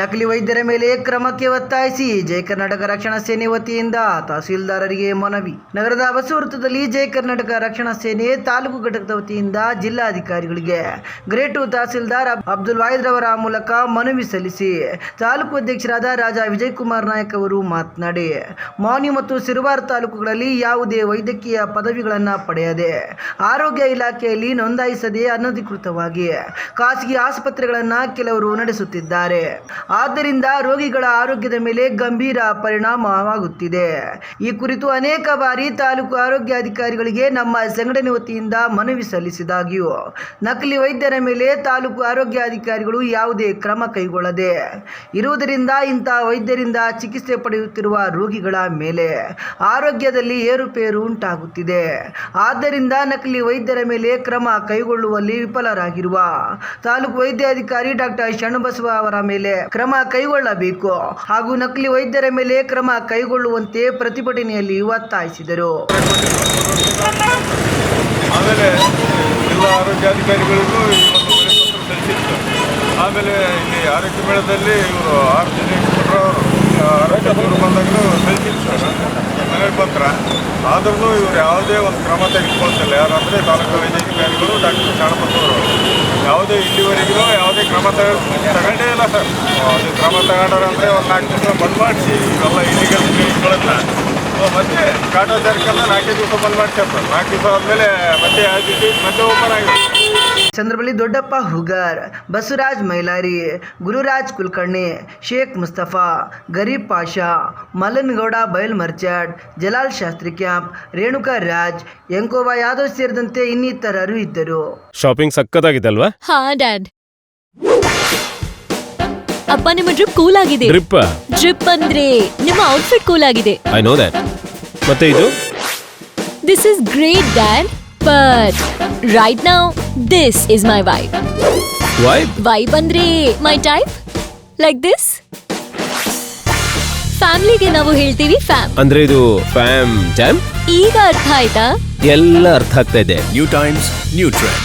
ನಕಲಿ ವೈದ್ಯರ ಮೇಲೆ ಕ್ರಮಕ್ಕೆ ಒತ್ತಾಯಿಸಿ ಜಯ ಕರ್ನಾಟಕ ರಕ್ಷಣಾ ಸೇನೆ ವತಿಯಿಂದ ತಹಸೀಲ್ದಾರರಿಗೆ ಮನವಿ. ನಗರದ ಬಸವೃತ್ತದಲ್ಲಿ ಜಯ ಕರ್ನಾಟಕ ರಕ್ಷಣಾ ಸೇನೆ ತಾಲೂಕು ಘಟಕದ ವತಿಯಿಂದ ಜಿಲ್ಲಾಧಿಕಾರಿಗಳಿಗೆ ಗ್ರೇಟ್ ಟು ತಹಸೀಲ್ದಾರ್ ಅಬ್ದುಲ್ ವಾಹಿದ್ ಅವರ ಮೂಲಕ ಮನವಿ ಸಲ್ಲಿಸಿ ತಾಲೂಕು ಅಧ್ಯಕ್ಷರಾದ ರಾಜಾ ವಿಜಯ್ ಕುಮಾರ್ ನಾಯಕ್ ಅವರು ಮಾತನಾಡಿ, ಮಾನ್ಯ ಮತ್ತು ಸಿರುವಾರ್ ತಾಲೂಕುಗಳಲ್ಲಿ ಯಾವುದೇ ವೈದ್ಯಕೀಯ ಪದವಿಗಳನ್ನು ಪಡೆಯದೆ ಆರೋಗ್ಯ ಇಲಾಖೆಯಲ್ಲಿ ನೋಂದಾಯಿಸದೆ ಅನಧಿಕೃತವಾಗಿ ಖಾಸಗಿ ಆಸ್ಪತ್ರೆಗಳನ್ನು ಕೆಲವರು ನಡೆಸುತ್ತಿದ್ದಾರೆ. ಆದ್ದರಿಂದ ರೋಗಿಗಳ ಆರೋಗ್ಯದ ಮೇಲೆ ಗಂಭೀರ ಪರಿಣಾಮವಾಗುತ್ತಿದೆ. ಈ ಕುರಿತು ಅನೇಕ ಬಾರಿ ತಾಲೂಕು ಆರೋಗ್ಯಾಧಿಕಾರಿಗಳಿಗೆ ನಮ್ಮ ಸಂಘಟನೆ ವತಿಯಿಂದ ಮನವಿ ಸಲ್ಲಿಸಿದಾಗಿಯೂ, ನಕಲಿ ವೈದ್ಯರ ಮೇಲೆ ತಾಲೂಕು ಆರೋಗ್ಯಾಧಿಕಾರಿಗಳು ಯಾವುದೇ ಕ್ರಮ ಕೈಗೊಳ್ಳದೆ ಇರುವುದರಿಂದ ಇಂಥ ವೈದ್ಯರಿಂದ ಚಿಕಿತ್ಸೆ ಪಡೆಯುತ್ತಿರುವ ರೋಗಿಗಳ ಮೇಲೆ ಆರೋಗ್ಯದಲ್ಲಿ ಏರುಪೇರು ಉಂಟಾಗುತ್ತಿದೆ. ಆದ್ದರಿಂದ ನಕಲಿ ವೈದ್ಯರ ಮೇಲೆ ಕ್ರಮ ಕೈಗೊಳ್ಳುವಲ್ಲಿ ವಿಫಲರಾಗಿರುವ ತಾಲೂಕು ವೈದ್ಯಾಧಿಕಾರಿ ಡಾಕ್ಟರ್ ಶರಣಬಸವ ಅವರ ಮೇಲೆ ಕ್ರಮ ಕೈಗೊಳ್ಳಬೇಕು. ಹಾಗೂ ನಕಲಿ ವೈದ್ಯರ ಮೇಲೆ ಕ್ರಮ ಕೈಗೊಳ್ಳುವಂತೆ ಪ್ರತಿಭಟನೆಯಲ್ಲಿ ಒತ್ತಾಯಿಸಿದರು. ಆಮೇಲೆ ಎಲ್ಲ ಆರೋಗ್ಯಾಧಿಕಾರಿಗಳಿಗೂ ಆಮೇಲೆ ಇಲ್ಲಿ ಆರೋಗ್ಯ ಮೇಳದಲ್ಲಿ ಇವರು ಆರು ಜನ ಆರೋಗ್ಯ ಬಂದಾಗಲೂ ಆದ್ರೂ ಇವರು ಯಾವುದೇ ಒಂದು ಕ್ರಮ ತೆಗೆದುಕೊಳ್ತಿಲ್ಲ. ಯಾರಂದರೆ ತಾಲೂಕು ವೈದ್ಯಾಧಿಕಾರಿಗಳು ಡಾಕ್ಟರ್ ಶಾಣಪತ್ತವರು ಯಾವುದೇ ಇಲ್ಲಿವರೆಗೂ ಯಾವುದೇ ಕ್ರಮ ತಗ ತಗೊಂಡೇ ಇಲ್ಲ ಸರ್. ಅದು ಕ್ರಮ ತಗೊಂಡ್ರಂದ್ರೆ ಒಂದು ನಾಲ್ಕು ದಿವಸ ಬಂದ್ ಮಾಡಿಸಿ, ಇವೆಲ್ಲ ಇಲ್ಲಿಗಲ್ ಕ್ಲಿನಿಕ್ಗಳನ್ನ ಮತ್ತೆ ಕಾಟಾಚಾರಕ್ಕೆಲ್ಲ ನಾಲ್ಕೇ ದಿವಸ ಬಂದ್ ಮಾಡ್ಸ್ಯಾರ ನಾಲ್ಕು ದಿವಸ ಆದಮೇಲೆ ಮತ್ತೆ ಆಗಿದೆ ಮತ್ತೆ ಓಪನ್ ಆಗಿದೆ. ಚಂದ್ರಬಳ್ಳಿ ದೊಡ್ಡಪ್ಪ ಹುಗರ್ ಬಸವರಾಜ್ ಮೈಲಾರಿ ಗುರುರಾಜ್ ಕುಲಕರ್ಣಿ ಶೇಖ್ ಮುಸ್ತಫಾ ಗರೀಬ್ ಪಾಷಾ ಮಲನ್ಗೌಡ ಬಯಲ್ ಮರ್ಚಾಡ್ ಜಲಾಲ್ ಶಾಸ್ತ್ರಿ ಕ್ಯಾಂಪ್ ರೇಣುಕಾ ರಾಜ್ ಯಂಕೋಬಾ ಯಾದವ್ ಸೇರಿದಂತೆ ಇನ್ನಿತರರು ಇದ್ದರು. ಶಾಪಿಂಗ್ ಸಕ್ಕತ್ತಾಗಿದೆ ಅಲ್ವಾ ಹಾ ಡ್ಯಾಡ್. ಅಪ್ಪ ನಿಮ್ಮ ಡ್ರಿಪ್ ಕೂಲ್ ಆಗಿದೆ. ಡ್ರಿಪ್ ಡ್ರಿಪ್ ಅಂದ್ರೆ ನಿಮ್ಮ ಔಟ್ಫಿಟ್ ಕೂಲ್ ಆಗಿದೆ. ಐ ನೋ ದಟ್ ಮತ್ತೆ ಇದು? This is great dad. But right now this is my vibe vibe vibe ಅಂದ್ರೆ ಮೈ ಟೈಪ್ ಲೈಕ್ ದಿಸ್ ಫ್ಯಾಮಿಲಿಗೆ ನಾವು ಹೇಳ್ತೀವಿ ಫ್ಯಾಮ್ ಅಂದ್ರೆ ಇದು ಫ್ಯಾಮ್ ಟೈಮ್ ಈಗ ಅರ್ಥ ಆಯ್ತಾ? ಎಲ್ಲ ಅರ್ಥ ಆಗ್ತಾ ಇದೆ. New times new Trends.